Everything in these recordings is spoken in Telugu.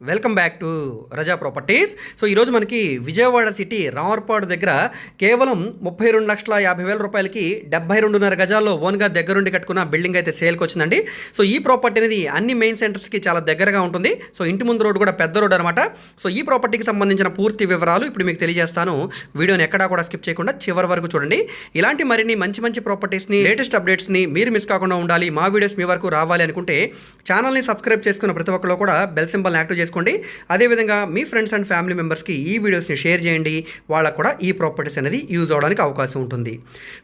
Welcome back to Raza properties. So ఈరోజు మనకి విజయవాడ సిటీ రామర్పాడు దగ్గర కేవలం ముప్పై రెండు లక్షల యాభై వేల రూపాయలకి డెబ్బై రెండున్నర గజాల్లో ఓన్గా దగ్గరుండి కట్టుకున్న బిల్డింగ్ అయితే సేల్కి వచ్చిందండి. సో ఈ ప్రాపర్టీ అనేది అన్ని మెయిన్ సెంటర్స్కి చాలా దగ్గరగా ఉంటుంది. సో ఇంటి ముందు రోడ్డు కూడా పెద్ద రోడ్ అనమాట సో ఈ ప్రాపర్టీకి సంబంధించిన పూర్తి వివరాలు ఇప్పుడు మీకు తెలియజేస్తాను. వీడియోని ఎక్కడా కూడా స్కిప్ చేయకుండా చివరి వరకు చూడండి. ఇలాంటి మరిన్ని మంచి మంచి ప్రాపర్టీస్ని లేటెస్ట్ అప్డేట్స్ని మీరు మిస్ కాకుండా ఉండాలి. మా వీడియోస్ మీ వరకు రావాలి అనుకుంటే ఛానల్ని సబ్స్క్రైబ్ చేసుకున్న ప్రతి ఒక్కరు కూడా బెల్ సింబల్ని యాక్టివ్ చేసుకోండి. అదేవిధంగా మీ ఫ్రెండ్స్ అండ్ ఫ్యామిలీ మెంబర్స్కి ఈ వీడియోస్ని షేర్ చేయండి. వాళ్ళకు కూడా ఈ ప్రాపర్టీస్ అనేది యూజ్ అవడానికి అవకాశం ఉంటుంది.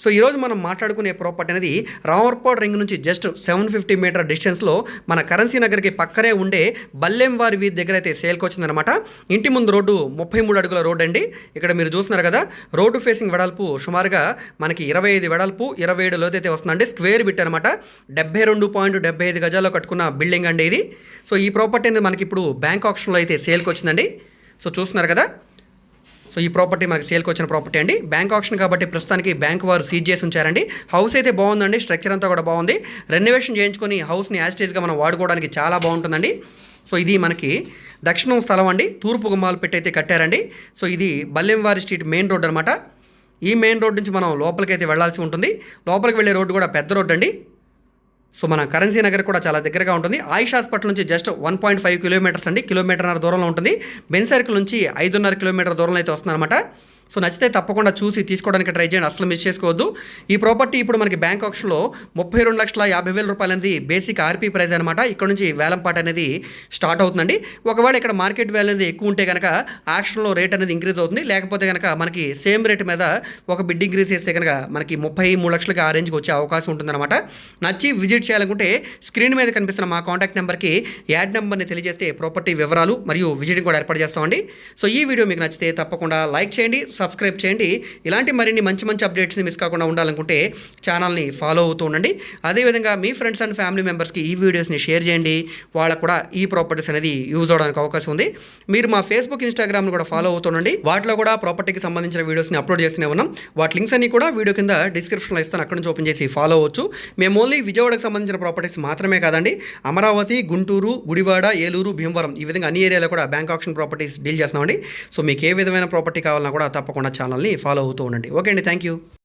సో ఈరోజు మనం మాట్లాడుకునే ప్రాపర్టీ అనేది రామర్పాడ్ రింగ్ నుంచి జస్ట్ సెవెన్ ఫిఫ్టీ మీటర్ డిస్టెన్స్లో మన కరెన్సీ నగర్కి పక్కనే ఉండే బల్లెంవారి వీధి దగ్గర అయితే సేల్కి వచ్చిందనమాట ఇంటి ముందు రోడ్డు ముప్పై మూడు అడుగుల రోడ్ అండి. ఇక్కడ మీరు చూస్తున్నారు కదా రోడ్డు ఫేసింగ్ వెడల్పు సుమారుగా మనకి ఇరవై ఐదు వెడల్పు ఇరవై ఏడు లోతైతే వస్తుందండి. స్క్వేర్ బిట్ అనమాట డెబ్బై రెండు పాయింట్ డెబ్బై ఐదు గజాల్లో కట్టుకున్న బిల్డింగ్ అండి ఇది. సో ఈ ప్రాపర్టీ అనేది మనకి ఇప్పుడు బ్యాంక్ ఆప్షన్లో అయితే సేల్కి వచ్చిందండి. సో చూస్తున్నారు కదా. సో ఈ ప్రాపర్టీ మనకి సేల్కి వచ్చిన ప్రాపర్టీ అండి. బ్యాంక్ ఆప్షన్ కాబట్టి ప్రస్తుతానికి బ్యాంక్ వారు సీజ్ చేసి ఉంచారండి. హౌస్ అయితే బాగుందండి. స్ట్రక్చర్ అంతా కూడా బాగుంది. రెనోవేషన్ చేయించుకొని హౌస్ని యాస్టేజ్గా మనం వాడుకోవడానికి చాలా బాగుంటుందండి. సో ఇది మనకి దక్షిణం స్థలం అండి. తూర్పు గుమ్మాలు పెట్టయితే కట్టారండి. సో ఇది బల్లెంవారి స్ట్రీట్ మెయిన్ రోడ్ అనమాట ఈ మెయిన్ రోడ్ నుంచి మనం లోపలికి అయితే వెళ్ళాల్సి ఉంటుంది. లోపలికి వెళ్ళే రోడ్డు కూడా పెద్ద రోడ్ అండి. సో మన కరెన్సీ నగర్ కూడా చాలా దగ్గరగా ఉంటుంది. ఆయుష్ హాస్పిటల్ నుంచి just one point five kilometres అండి. కిలోమీటర్న్నర దూరంలో ఉంటుంది. బెన్ సర్కిల్ నుంచి ఐదున్నర కిలోమీటర్ దూరంలో అయితే వస్తుందన్నమాట. సో నచ్చితే తప్పకుండా చూసి తీసుకోవడానికి ట్రై చేయండి. అసలు మిస్ చేసుకోవద్దు. ఈ ప్రాపర్టీ ఇప్పుడు మనకి బ్యాంక్ ఆక్షన్లో ముప్పై రెండు లక్షల యాభై వేల రూపాయలు అనేది బేసిక్ ఆర్పీ ప్రైస్ అనమాట ఇక్కడ నుంచి వేలంపాట అనేది స్టార్ట్ అవుతుందండి. ఒకవేళ ఇక్కడ మార్కెట్ వాల్యూ అనేది ఎక్కువ ఉంటే కనుక ఆక్షన్లో రేట్ అనేది ఇంక్రీజ్ అవుతుంది. లేకపోతే కనుక మనకి సేమ్ రేట్ మీద ఒక బిడ్ ఇంక్రీజ్ చేస్తే కనుక మనకి ముప్పై మూడు లక్షలకి ఆ రేంజ్కి వచ్చే అవకాశం ఉంటుందన్నమాట. నచ్చి విజిట్ చేయాలనుకుంటే స్క్రీన్ మీద కనిపిస్తున్న మా కాంటాక్ట్ నెంబర్కి యాడ్ నెంబర్ని తెలియజేస్తే ప్రాపర్టీ వివరాలు మరియు విజిటింగ్ కూడా ఏర్పాటు చేస్తామండి. సో ఈ వీడియో మీకు నచ్చితే తప్పకుండా లైక్ చేయండి. సబ్స్క్రైబ్ చేయండి. ఇలాంటి మరిన్ని మంచి మంచి అప్డేట్స్ని మిస్ కాకుండా ఉండాలనుకుంటే ఛానల్ని ఫాలో అవుతూ ఉండండి. అదేవిధంగా మీ ఫ్రెండ్స్ అండ్ ఫ్యామిలీ మెంబర్స్కి ఈ వీడియోస్ని షేర్ చేయండి. వాళ్ళకు కూడా ఈ ప్రాపర్టీస్ అనేది యూజ్ అవడానికి అవకాశం ఉంది. మీరు మా ఫేస్బుక్ ఇన్స్టాగ్రామ్ని కూడా ఫాలో అవుతుండండి వాటిలో కూడా ప్రాపర్టీకి సంబంధించిన వీడియోస్ని అప్లోడ్ చేస్తూనే ఉన్నాం. వాటి లింక్స్ అన్ని కూడా వీడియో కింద డిస్క్రిప్షన్లో ఇస్తాను. అక్కడ నుంచి ఓపెన్ చేసి ఫాలో అవ్వచ్చు. మేము ఓన్లీ విజయవాడకు సంబంధించిన ప్రాపర్టీస్ మాత్రమే కాదండి. అమరావతి గుంటూరు గుడివాడ ఏలూరు భీమవరం ఈ విధంగా అన్ని ఏరియాలో కూడా బ్యాంక్ ఆప్షన్ ప్రాపర్టీస్ డీల్ చేస్తున్నామండి. సో మీకు ఏ విధమైన ప్రాపర్టీ కావాలన్నా కూడా తప్పకుండా ఛానల్ని ఫాలో అవుతూ ఉండండి. ఓకే అండి. Thank you.